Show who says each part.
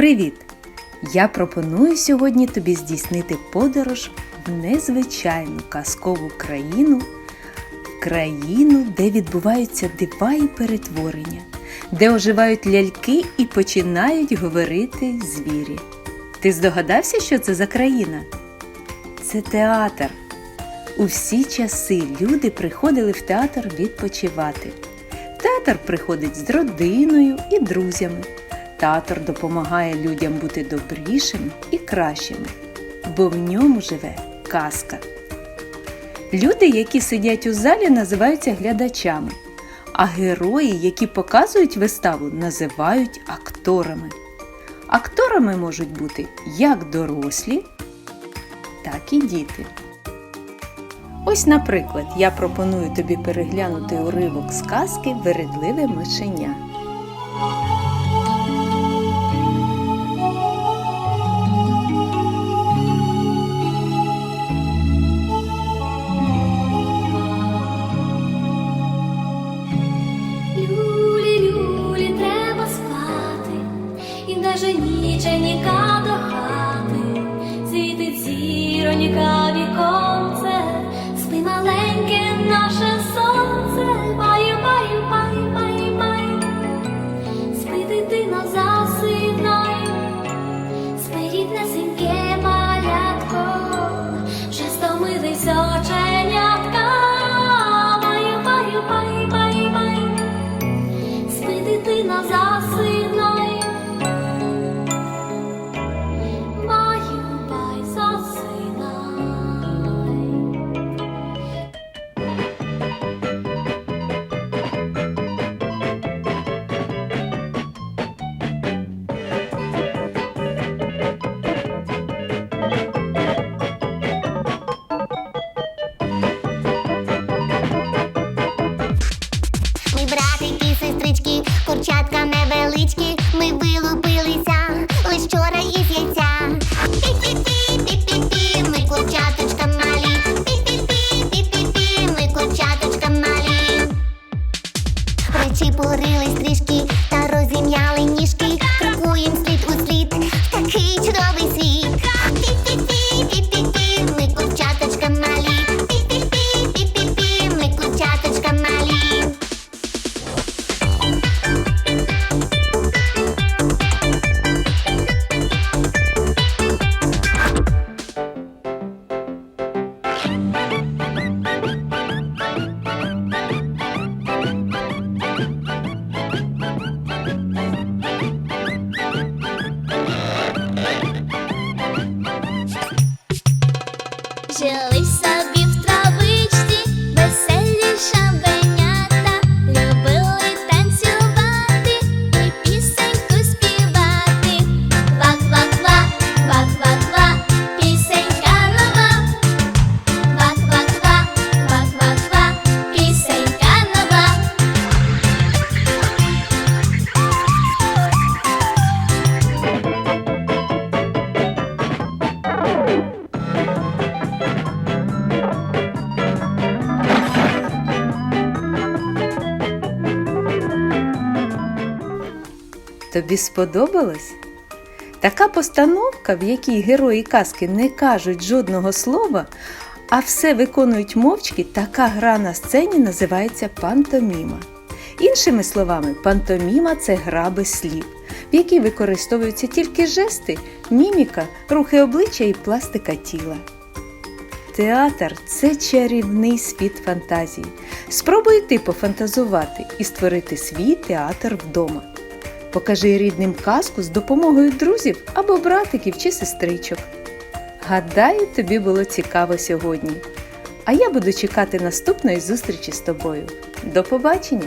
Speaker 1: Привіт! Я пропоную сьогодні тобі здійснити подорож в незвичайну казкову країну, країну, де відбуваються дива і перетворення, де оживають ляльки і починають говорити звірі. Ти здогадався, що це за країна? Це театр. У всі часи люди приходили в театр відпочивати. Театр приходить з родиною і друзями. Театр допомагає людям бути добрішими і кращими, бо в ньому живе казка. Люди, які сидять у залі, називаються глядачами, а герої, які показують виставу, називають акторами. Акторами можуть бути як дорослі, так і діти. Ось, наприклад, я пропоную тобі переглянути уривок сказки Вередливе мишеня.
Speaker 2: Ніченіка до хати, світить зіроніка віконце, спи маленьке наше сонце, баю, баю, баю, баю, баю, спи дитино, засинай,
Speaker 3: сестрички, курчатка невеличкі,
Speaker 2: chill.
Speaker 1: Тобі сподобалось? Така постановка, в якій герої казки не кажуть жодного слова, а все виконують мовчки, така гра на сцені називається пантоміма. Іншими словами, пантоміма це гра без слів, в якій використовуються тільки жести, міміка, рухи обличчя і пластика тіла. Театр це чарівний світ фантазії. Спробуй ти пофантазувати і створити свій театр вдома. Покажи рідним казку з допомогою друзів або братиків чи сестричок. Гадаю, тобі було цікаво сьогодні. А я буду чекати наступної зустрічі з тобою. До побачення!